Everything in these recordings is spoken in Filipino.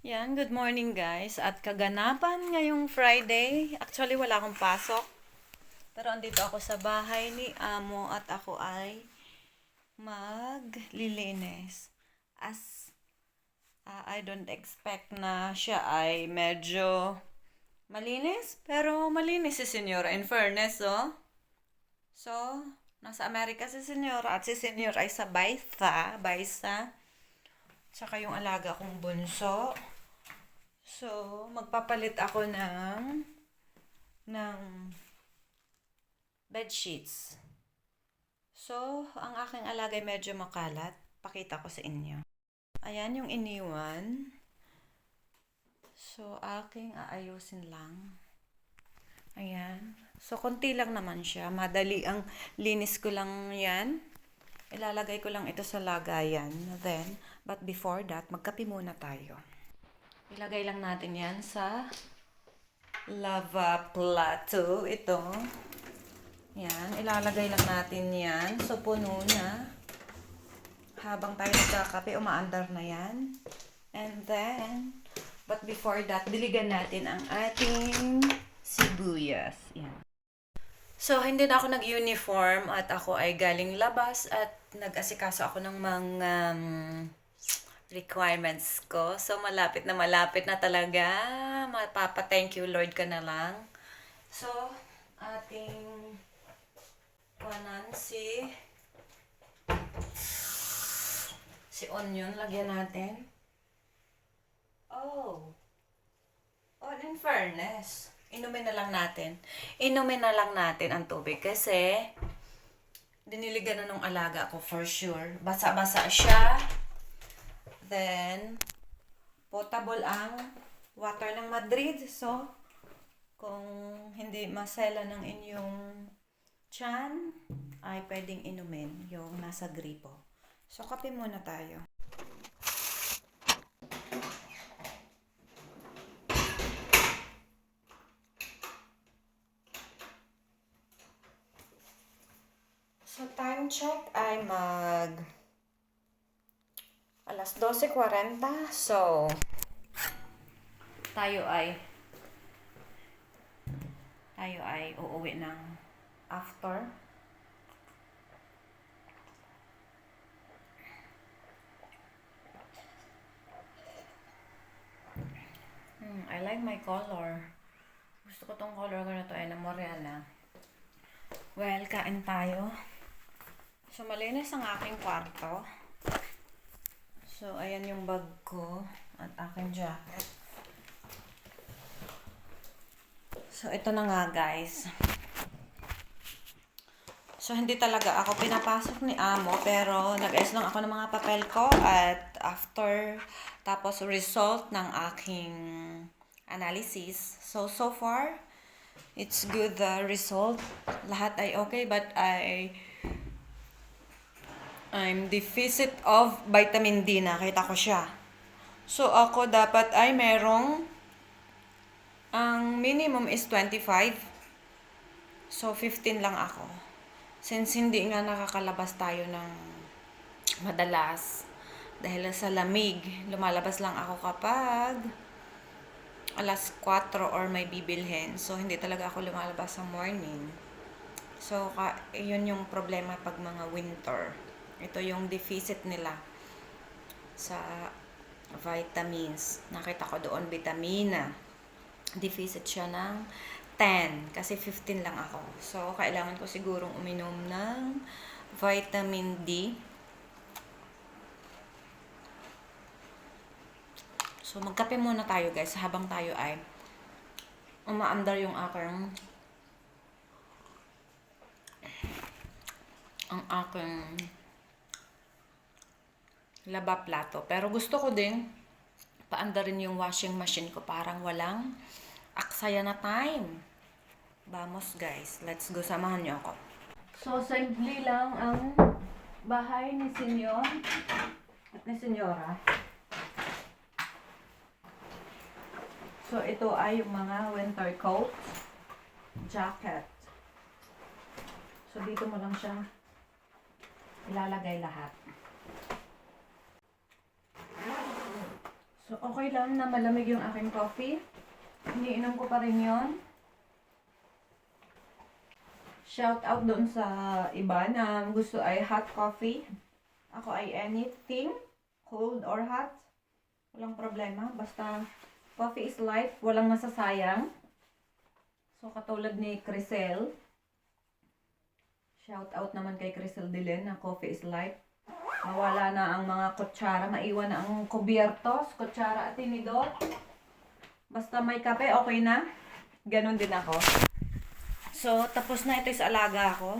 Yan, good morning guys. At kaganapan ngayong Friday. Actually, wala akong pasok. Pero andito ako sa bahay ni Amo at ako ay maglilinis. As ah, I don't expect na siya ay medyo malinis. Pero malinis si Senyora in fairness, oh. So, nasa Amerika si Senyora at si Senyora ay sa Baisa. Baisa. Tsaka yung alaga kong bunso. So, magpapalit ako ng ng bed sheets. So, ang aking alaga ay medyo makalat. Pakita ko sa inyo. Ayan yung iniwan. So, aking aayusin lang. Ayan. So, konti lang naman siya. Madali ang linis ko lang yan. Ilalagay ko lang ito sa lagayan. Then, but before that, magkape muna tayo. Ilagay lang natin yan sa lava plato. Ito. Yan. Ilalagay lang natin yan. So, puno na. Habang tayo nagkakape, umaandar na yan. And then, but before that, diligan natin ang ating sibuyas. Yan. So, hindi na ako nag-uniform at ako ay galing labas at nag-asikaso ako ng mga um, requirements ko. So, malapit na malapit na talaga. Mapapa-thank you, Lord, ka na lang. So, ating kanan si si onion, lagyan natin. Oh. Oh, in fairness, inumin na lang natin. Inumin na lang natin ang tubig kasi diniligan na nung alaga ko for sure. Basa-basa siya. Then, potable ang water ng Madrid. So, kung hindi masela ng inyong tiyan, ay pwedeng inumin yung nasa gripo. So, kape muna tayo. So, time check ay mag alas 12.40. So, tayo ay tayo ay uuwi ng after. Hmm, I like my color. Gusto ko tong color ko na to ay na Moriana. Well, kain tayo. So, malinis ang aking kwarto. So, ayan yung bag ko at aking jacket. So, ito na nga guys. So, hindi talaga ako pinapasok ni Amo, pero nag-ayos lang ako ng mga papel ko at after, tapos result ng aking analysis. So, so far, it's good the result. Lahat ay okay, but I I'm deficit of vitamin D. Nakita ko siya. So, ako dapat ay merong ang minimum is 25. So, 15 lang ako. Since hindi nga nakakalabas tayo ng madalas dahil sa lamig, lumalabas lang ako kapag alas 4 or may bibilhin. So, hindi talaga ako lumalabas sa morning. So, ka, yun yung problema pag mga winter. Ito yung deficit nila sa vitamins. Nakita ko doon vitamina. Deficit siya ng 10 kasi 15 lang ako. So, kailangan ko sigurong uminom ng vitamin D. So, magkape muna tayo guys habang tayo ay umaandar yung aking ang aking laba plato. Pero gusto ko din paandarin yung washing machine ko parang walang aksaya na time. Vamos guys, let's go. Samahan niyo ako. So, simple lang ang bahay ni Senyor at ni Senyora. So, ito ay yung mga winter coat, jacket. So, dito mo lang siya ilalagay lahat. So, okay lang na malamig yung aking coffee. Iniinom ko pa rin yon. Shout out doon sa iba na gusto ay hot coffee. Ako ay anything, cold or hot. Walang problema. Basta coffee is life. Walang masasayang. So, katulad ni Crisel. Shout out naman kay Crisel Dilen na coffee is life. Nawala na ang mga kutsara. Maiwan na ang kubiertos, kutsara at tinidor. Basta may kape, okay na. Ganon din ako. So, tapos na ito sa alaga ko.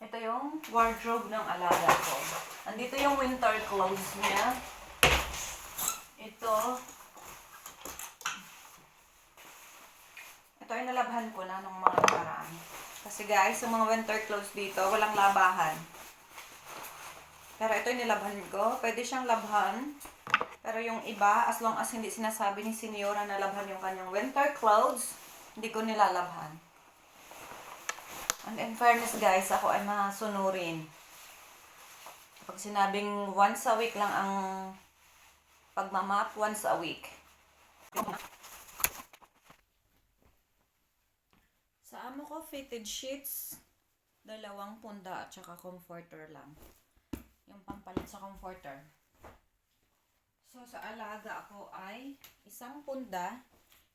Ito yung wardrobe ng alaga ko. Andito yung winter clothes niya. Ito. Ito ay nalabhan ko na nung mga nakaraan. Kasi guys, yung mga winter clothes dito, walang labahan. Pero ito yung nilabhan ko. Pwede siyang labhan. Pero yung iba, as long as hindi sinasabi ni Senyora na labhan yung kanyang winter clothes, hindi ko nilalabhan. And in fairness guys, ako ay masunurin. Pag sinabing once a week lang ang pagmamap, once a week. Sa amo ko, fitted sheets, dalawang punda at saka comforter lang. Yung pampalit sa comforter. So, sa alaga ako ay isang punda,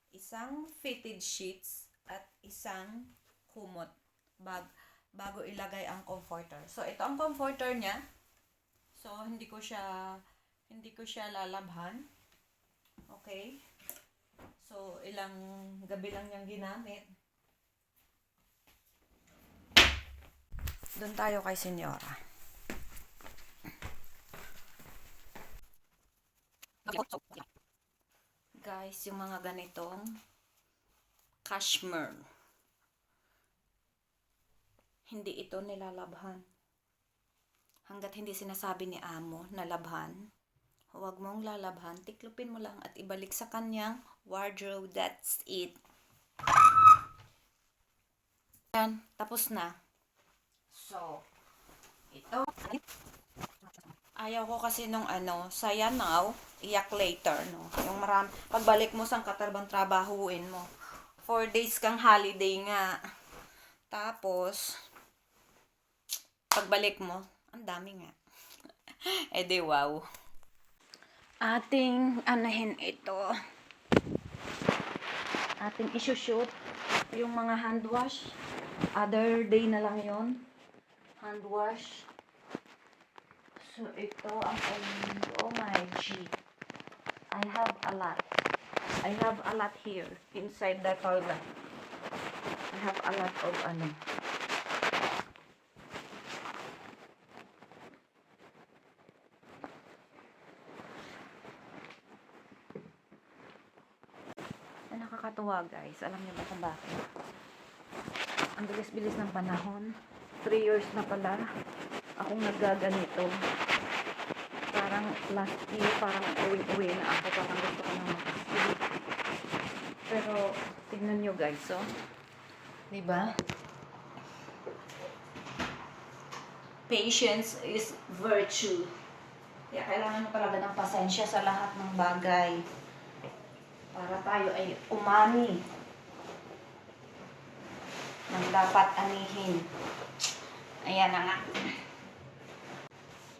isang fitted sheets, at isang kumot bag, bago ilagay ang comforter. So, ito ang comforter niya. So, hindi ko siya, hindi ko siya lalabhan. Okay? So, ilang gabi lang niyang ginamit. Doon tayo kay Senyora. Guys, yung mga ganitong cashmere. Hindi ito nilalabhan. Hanggat hindi sinasabi ni amo na labhan, huwag mong lalabhan, tiklupin mo lang at ibalik sa kanyang wardrobe. That's it. Yan, tapos na. So, ito. Ayaw ko kasi nung ano, saya now, iyak later, no? Yung maram, pagbalik mo sa katarbang trabahuin mo. Four days kang holiday nga. Tapos, pagbalik mo, ang dami nga. eh di wow. Ating anahin ito. Ating isushoot yung mga hand wash. Other day na lang yon Hand wash. So, ito ang oh my G. I have a lot. I have a lot here inside the toilet. I have a lot of ano. Nakakatuwa guys. Alam niyo ba kung bakit? Ang bilis-bilis ng panahon. 3 years na pala akong nagaganito. Parang last year, parang uwi-uwi na ako. Parang gusto ko na makasleep. Pero, tignan nyo guys, oh. Diba? Patience is virtue. Kaya kailangan talaga ng pasensya sa lahat ng bagay. Para tayo ay umani ng dapat anihin. Ayan na nga.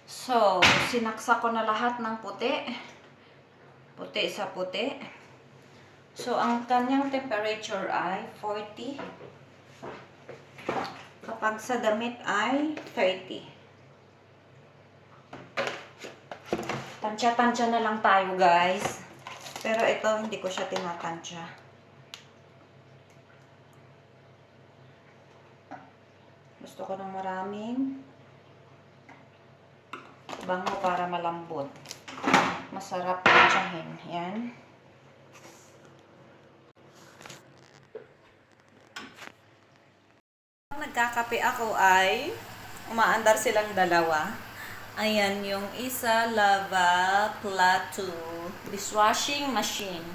So, sinaksak ko na lahat ng puti. Puti sa puti. So, ang kanyang temperature ay 40. Kapag sa damit ay 30. Tansya-tansya na lang tayo, guys. Pero ito, hindi ko siya tinatansya. Gusto ko ng maraming bango para malambot. Masarap tansyahin. Yan. Nagkakape ako ay umaandar silang dalawa. Ayan yung isa, lava, plato, dishwashing machine.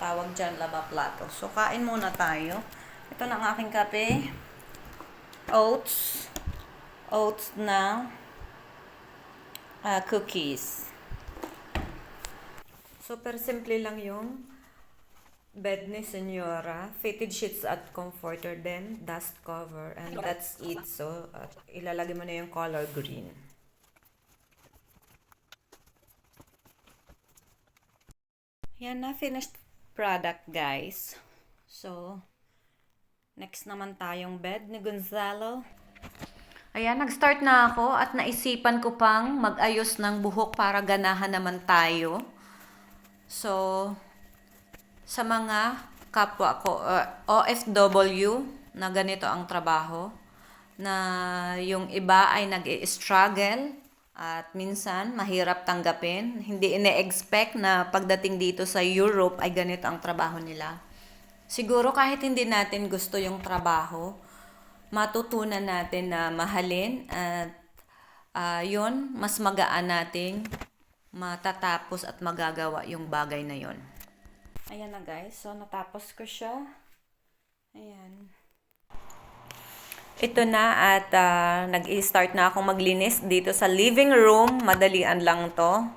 Tawag dyan, lava plato. So, kain muna tayo. Ito na ang aking kape. Oats. Oats na ah, cookies. Super simple lang yung bed ni Senyora. Fitted sheets at comforter then dust cover and that's it. So, at ilalagay mo na yung color green. Yan na, finished product guys. So, next naman tayong bed ni Gonzalo. Ayan, nag-start na ako at naisipan ko pang mag-ayos ng buhok para ganahan naman tayo. So, sa mga kapwa ko, uh, OFW, na ganito ang trabaho, na yung iba ay nag-struggle at minsan mahirap tanggapin. Hindi ine-expect na pagdating dito sa Europe ay ganito ang trabaho nila. Siguro kahit hindi natin gusto yung trabaho, matutunan natin na mahalin at ah, yun, mas magaan nating matatapos at magagawa yung bagay na yon. Ayan na guys, so natapos ko siya. Ayan. Ito na at ah, nag-i-start na akong maglinis dito sa living room. Madalian lang to.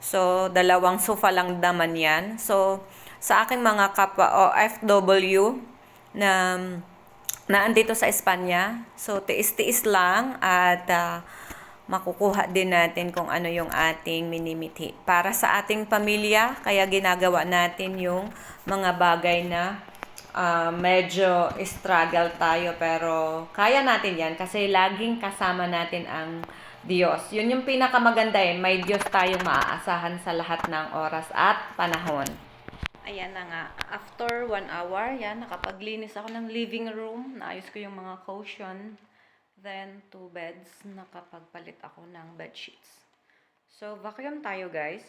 So, dalawang sofa lang naman yan. So, sa aking mga kapwa OFW na naandito sa Espanya, so tiis-tiis lang at ah, makukuha din natin kung ano yung ating minimithi. Para sa ating pamilya, kaya ginagawa natin yung mga bagay na ah, medyo struggle tayo pero kaya natin yan kasi laging kasama natin ang Diyos. Yun yung pinakamaganda eh. May Diyos tayong maaasahan sa lahat ng oras at panahon. Ayan na nga. After one hour, yan, nakapaglinis ako ng living room. Naayos ko yung mga cushion. Then, two beds. Nakapagpalit ako ng bed sheets. So, vacuum tayo, guys.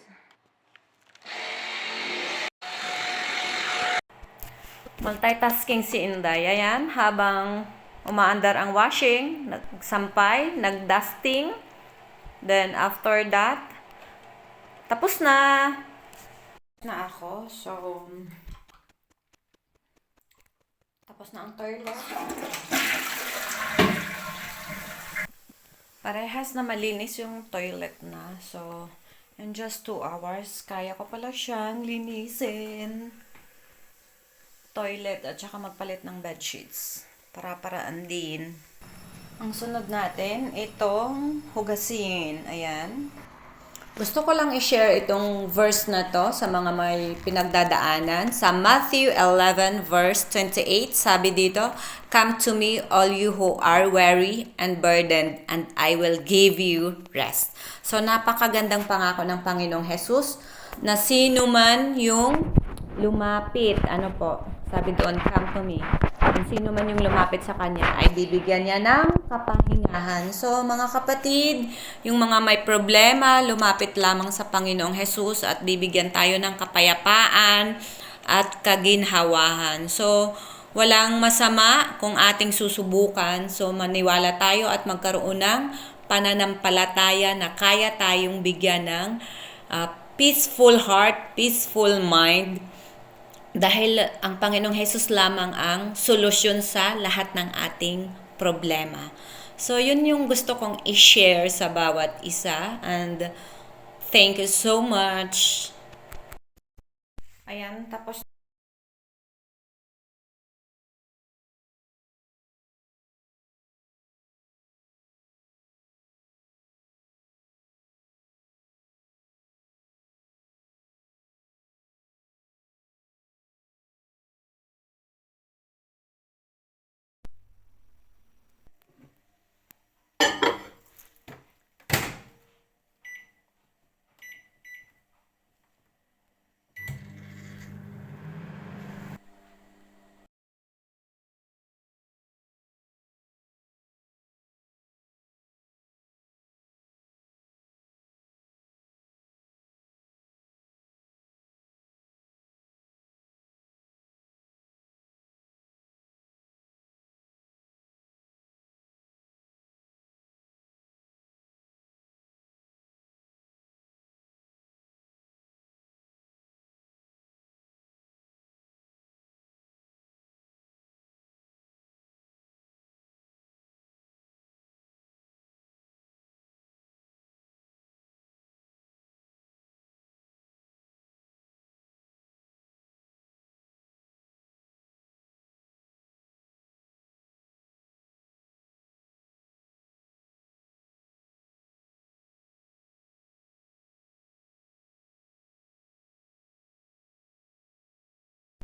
Multitasking si Inday. Ayan, habang umaandar ang washing, nagsampay, nagdusting. Then, after that, tapos na. Na ako. So, tapos na ang toilet. Parehas na malinis yung toilet na. So, in just 2 hours, kaya ko pala siyang linisin. Toilet at saka magpalit ng bed sheets. Para-paraan din. Ang sunod natin, itong hugasin. Ayan. Gusto ko lang i-share itong verse na to sa mga may pinagdadaanan. Sa Matthew 11 verse 28, sabi dito, Come to me all you who are weary and burdened, and I will give you rest. So napakagandang pangako ng Panginoong Jesus na sino man yung lumapit, ano po, sabi doon, come to me. Kung sino man yung lumapit sa kanya ay bibigyan niya ng kapahingahan. So, mga kapatid, yung mga may problema, lumapit lamang sa Panginoong Jesus at bibigyan tayo ng kapayapaan at kaginhawahan. So, walang masama kung ating susubukan. So, maniwala tayo at magkaroon ng pananampalataya na kaya tayong bigyan ng ah, peaceful heart, peaceful mind, dahil ang Panginoong Hesus lamang ang solusyon sa lahat ng ating problema. So, yun yung gusto kong i-share sa bawat isa. And thank you so much. Ayan, tapos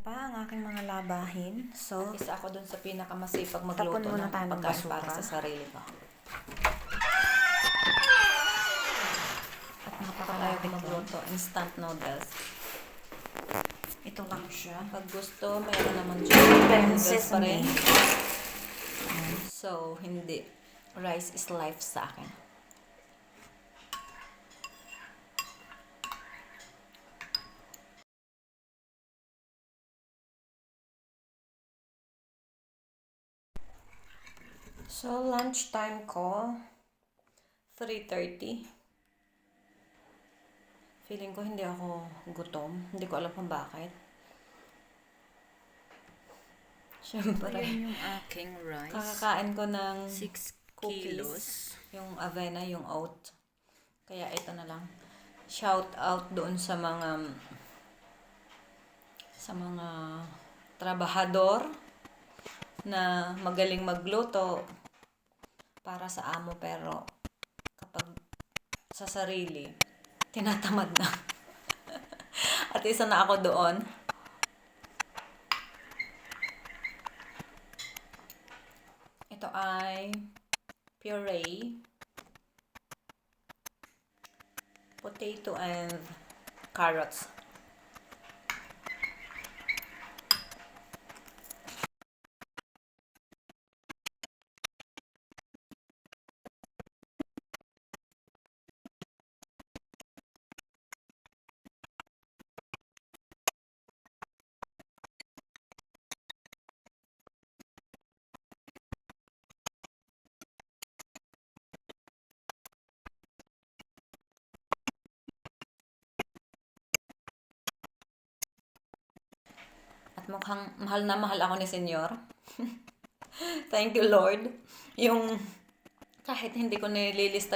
pa ang aking mga labahin. So, Isa ako dun sa pinakamasipag magluto Tapon muna ng tayo ng pagkain basura. para sa sarili ko. at Ayaw ko magluto. Instant noodles. Ito lang siya. Pag gusto, mayroon naman. Then, Noodles pa rin. So, hindi. Rice is life sa akin. So, lunchtime ko, 3.30. Feeling ko hindi ako gutom. Hindi ko alam kung bakit. Siyempre. Ayan yung aking rice. Kakakain ko ng 6 cookies. kilos. Yung avena, yung oat. Kaya ito na lang. Shout out doon sa mga sa mga trabahador na magaling magluto para sa amo pero kapag sa sarili tinatamad na. At isa na ako doon. Ito ay puree, potato and carrots. At mukhang mahal na mahal ako ni Senyor. Thank you, Lord. Yung kahit hindi ko nililista